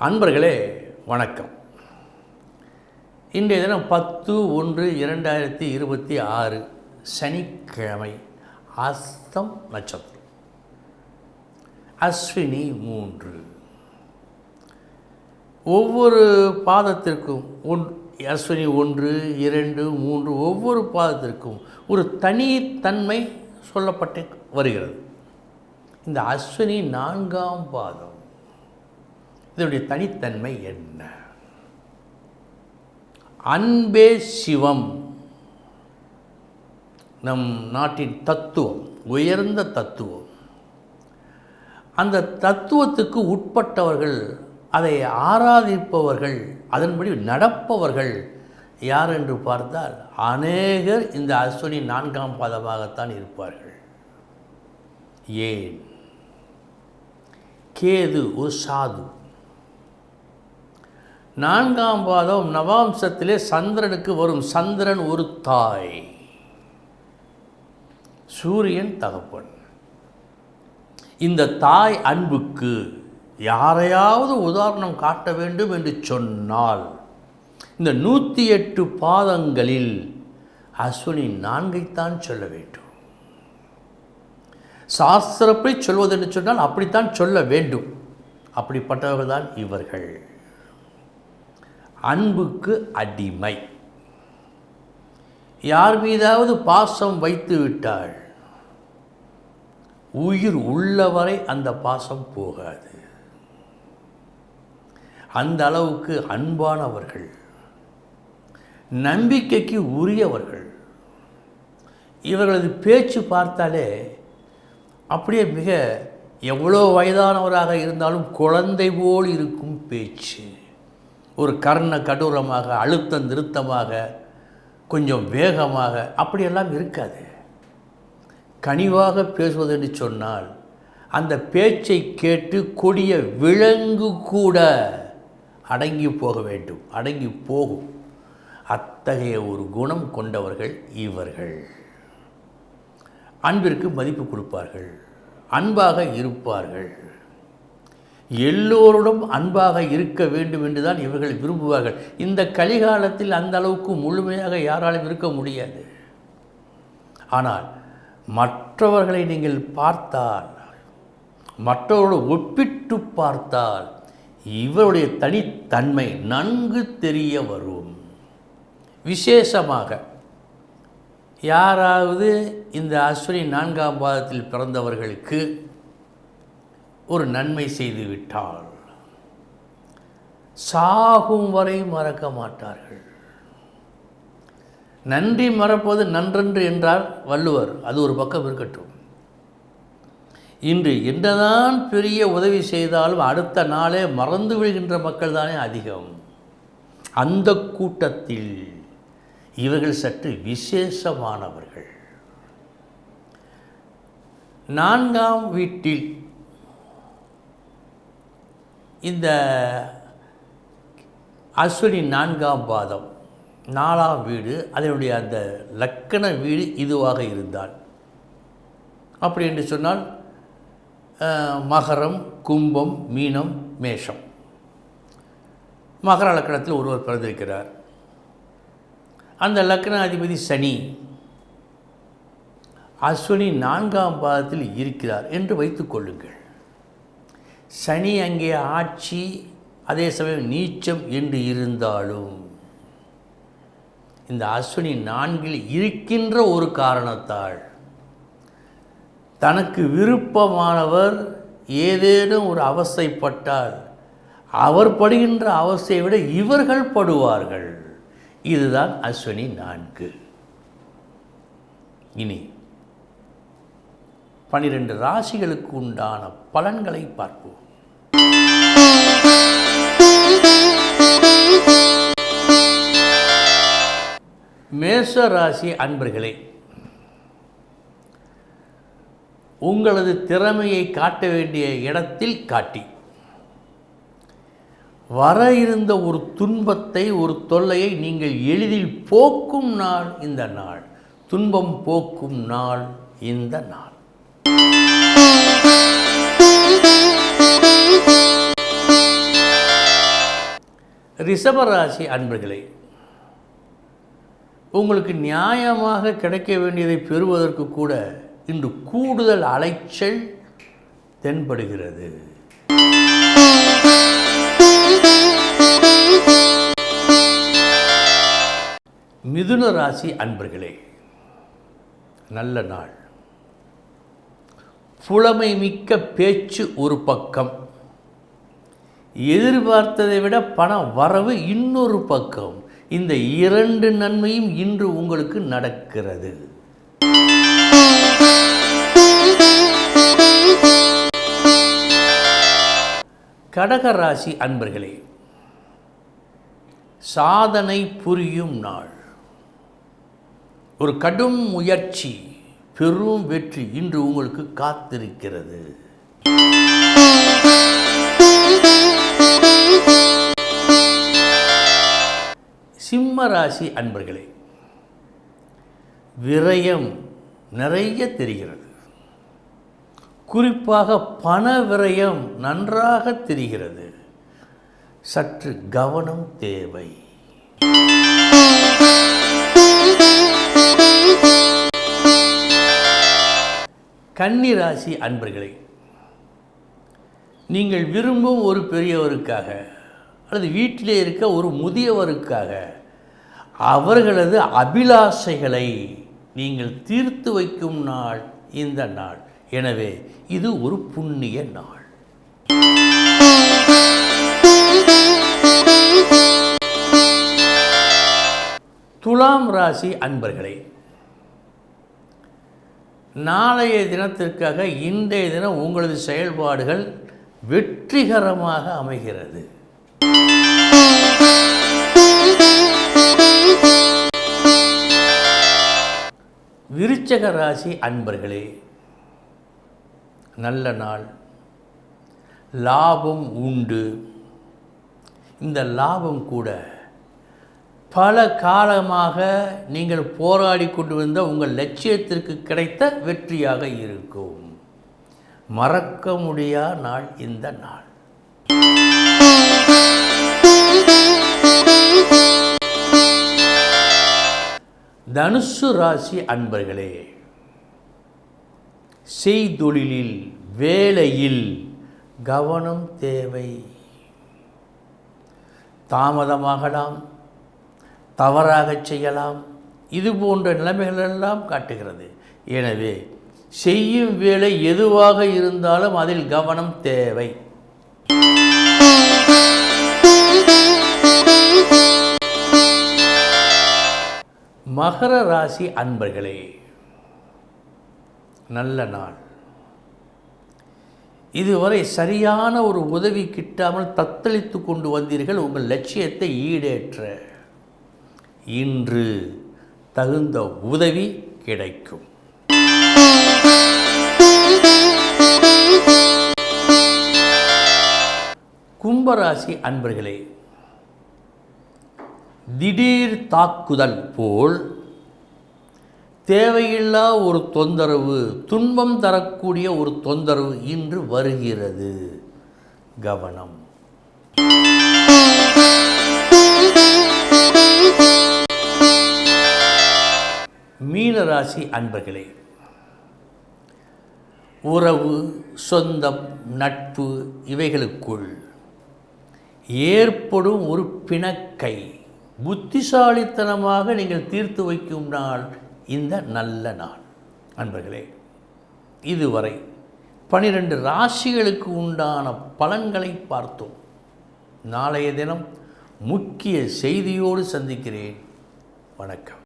அன்பர்களே வணக்கம். இன்றைய தினம் பத்து ஒன்று இரண்டாயிரத்தி இருபத்தி ஆறு சனிக்கிழமை அஸ்தம் நட்சத்திரம். அஸ்வினி மூன்று. ஒவ்வொரு பாதத்திற்கும் ஒன் அஸ்வினி ஒன்று இரண்டு மூன்று ஒவ்வொரு பாதத்திற்கும் ஒரு தனித்தன்மை சொல்லப்பட்டு வருகிறது. இந்த அஸ்வினி நான்காம் பாதம். இதனுடைய தனித்தன்மை என்ன? அன்பே சிவம். நம் நாட்டின் தத்துவம் உயர்ந்த தத்துவம். அந்த தத்துவத்துக்கு உட்பட்டவர்கள் அதை ஆராதிப்பவர்கள் அதன்படி நடப்பவர்கள் யார் என்று பார்த்தால் அநேகர் இந்த அஸ்வினி நான்காம் பாதமாகத்தான் இருப்பார்கள். ஏன்? கேது ஒரு சாது. நான்காம் பாதம் நவாம்சத்திலே சந்திரனுக்கு வரும். சந்திரன் ஒரு தாய். சூரியன் தகப்பன். இந்த தாய் அன்புக்கு யாரையாவது உதாரணம் காட்ட வேண்டும் என்று சொன்னால் இந்த நூற்றி எட்டு பாதங்களில் அஸ்வினி நான்கைத்தான் சொல்ல வேண்டும். சாஸ்திரப்படி சொல்வதென்று சொன்னால் அப்படித்தான் சொல்ல வேண்டும். அப்படிப்பட்டவர்கள் தான் இவர்கள். அன்புக்கு அடிமை. யார் மீதாவது பாசம் வைத்து விட்டாள் உயிர் உள்ளவரை அந்த பாசம் போகாது. அந்த அளவுக்கு அன்பானவர்கள் நம்பிக்கைக்கு உரியவர்கள் இவர்களது பேச்சு பார்த்தாலே அப்படியே மிக எவ்வளோ வயதானவராக இருந்தாலும் குழந்தை போல் இருக்கும் பேச்சு. ஒரு கர்ண கடூரமாக அழுத்தம் நிறுத்தமாக கொஞ்சம் வேகமாக அப்படியெல்லாம் இருக்காது. கனிவாக பேசுவதென்று சொன்னால் அந்த பேச்சை கேட்டு கொடிய விலங்கு கூட அடங்கி போக வேண்டும் அடங்கி போகும். அத்தகைய ஒரு குணம் கொண்டவர்கள் இவர்கள். அன்பிற்கு மதிப்பு கொடுப்பார்கள் அன்பாக இருப்பார்கள். எல்லோருடன் அன்பாக இருக்க வேண்டும் என்று தான் இவர்கள் விரும்புவார்கள். இந்த கலிகாலத்தில் அந்த அளவுக்கு முழுமையாக யாராலும் இருக்க முடியாது. ஆனால் மற்றவர்களை நீங்கள் பார்த்தால் மற்றவரோடு ஒப்பிட்டு பார்த்தால் இவருடைய தனித்தன்மை நன்கு தெரிய வரும். விசேஷமாக யாராவது இந்த அஸ்வினி நான்காம் பாதத்தில் பிறந்தவர்களுக்கு ஒரு நன்மை செய்து விட்டால் சாகும் வரை மறக்க மாட்டார்கள். நன்றி மறப்பது நன்றன்று என்றார் வள்ளுவர். அது ஒரு பக்கம் இருக்கட்டும். இன்று என்னதான் பெரிய உதவி செய்தாலும் அடுத்த நாளே மறந்து விடுகின்ற மக்கள் தானே அதிகம். அந்த கூட்டத்தில் இவர்கள் சற்று விசேஷமானவர்கள். நான்காம் வீட்டில் இந்த அஸ்வினி நான்காம் பாதம் நாலாம் வீடு அதனுடைய அந்த லக்கண வீடு இதுவாக இருந்தால் அப்படி என்று சொன்னால் மகரம் கும்பம் மீனம் மேஷம். மகர லக்கணத்தில் ஒருவர் பிறந்திருக்கிறார். அந்த லக்கண அதிபதி சனி அஸ்வினி நான்காம் பாதத்தில் இருக்கிறார் என்று வைத்துக்கொள்ளுங்கள் சனி அங்கே ஆட்சி அதே சமயம் நீச்சம் என்று இருந்தாலும். இந்த அஸ்வினி நான்கில் இருக்கின்ற ஒரு காரணத்தால் தனக்கு விருப்பமானவர் ஏதேனும் ஒரு அவசைப்பட்டால் அவர் படுகின்ற அவசையை விட இவர்கள் படுவார்கள். இதுதான் அஸ்வினி நான்கு. இனி பனிரெண்டு ராசிகளுக்கு உண்டான பலன்களை பார்ப்போம். மேச ராசி அன்பர்களே உங்களது திறமையை காட்ட வேண்டிய இடத்தில் காட்டி. வர இருந்த ஒரு துன்பத்தை ஒரு தொல்லையை நீங்கள் எளிதில் போக்கும் நாள் இந்த நாள். துன்பம் போக்கும் நாள் இந்த நாள். ரிஷபராசி அன்பர்களே உங்களுக்கு நியாயமாக கிடைக்க வேண்டியதை பெறுவதற்கு கூட இன்று கூடுதல் அலைச்சல் தென்படுகிறது. மிதுன ராசி அன்பர்களே நல்ல நாள். புலமை மிக்க பேச்சு ஒரு பக்கம். எதிர்பார்த்ததை விட பண வரவு இன்னொரு பக்கம். இந்த இரண்டு நன்மையும் இன்று உங்களுக்கு நடக்கிறது. கடக ராசி அன்பர்களே சாதனை புரியும் நாள். ஒரு கடும் முயற்சி பெரும் வெற்றி இன்று உங்களுக்கு காத்திருக்கிறது. சிம்ம ராசி அன்பர்களே விரயம் நிறைய தெரிகிறது. குறிப்பாக பண விரயம் நன்றாக தெரிகிறது. சற்று கவனம் தேவை. கன்னிராசி அன்பர்களே நீங்கள் விரும்பும் ஒரு பெரியவருக்காக அல்லது வீட்டிலே இருக்க ஒரு முதியவருக்காக அவர்களது அபிலாஷைகளை நீங்கள் தீர்த்து வைக்கும் நாள் இந்த நாள். எனவே இது ஒரு புண்ணிய நாள். துலாம் ராசி அன்பர்களே நாளைய தினத்திற்காக இன்றைய தினம் உங்களது செயல்பாடுகள் வெற்றிகரமாக அமைகிறது. விருச்சக ராசி அன்பர்களே நல்ல நாள். லாபம் உண்டு. இந்த லாபம் கூட பல காலமாக நீங்கள் போராடி கொண்டு வந்த உங்கள் லட்சியத்திற்கு கிடைத்த வெற்றியாக இருக்கும். மறக்க முடியா நாள் இந்த நாள். தனுசு ராசி அன்பர்களே செய்தொழிலில் வேலையில் கவனம் தேவை. தாமதமாகலாம் தவறாக செய்யலாம் இது போன்ற நிலைமைகளெல்லாம் காட்டுகிறது. எனவே செய்யும் வேலை எதுவாக இருந்தாலும் அதில் கவனம் தேவை. மகர ராசி அன்பர்களே நல்ல நாள். இதுவரை சரியான ஒரு உதவி கிட்டாமல் தத்தளித்து கொண்டு வந்தீர்கள். உங்கள் லட்சியத்தை ஈடேற்ற இன்று தகுந்த உதவி கிடைக்கும். கும்பராசி அன்பர்களே திடீர் தாக்குதல் போல் தேவையில்லா ஒரு தொந்தரவு துன்பம் தரக்கூடிய ஒரு தொந்தரவு இன்று வருகிறது. கவனம். மீனராசி அன்பர்களே உறவு சொந்தம் நட்பு இவைகளுக்குள் ஏற்படும் ஒரு பிணக்கை புத்திசாலித்தனமாக நீங்கள் தீர்த்து வைக்கும் நாள் இந்த நல்ல நாள். அன்பர்களே இதுவரை பனிரெண்டு ராசிகளுக்கு உண்டான பலன்களை பார்த்தோம். நாளைய தினம் முக்கிய செய்தியோடு சந்திக்கிறேன். வணக்கம்.